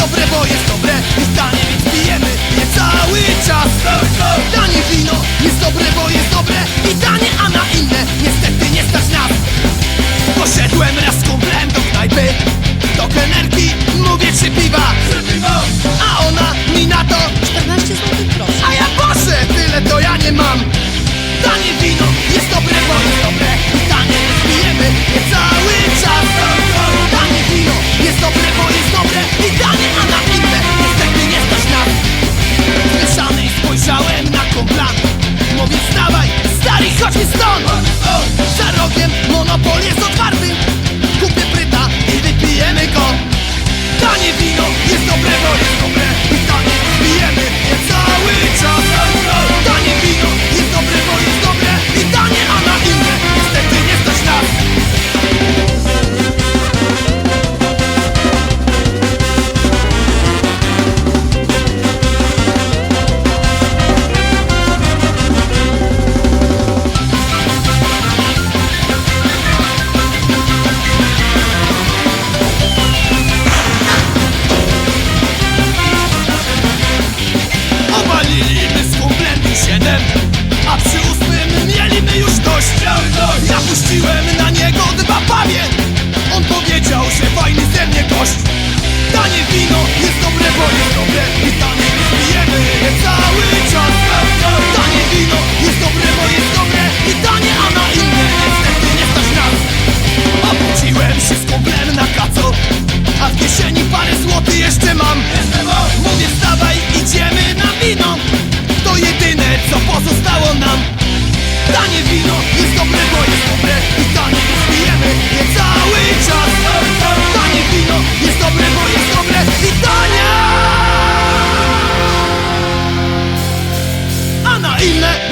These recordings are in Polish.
dobre, bo jest to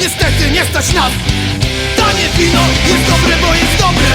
niestety nie stać nas Tanie wino. Jest dobre, bo jest dobre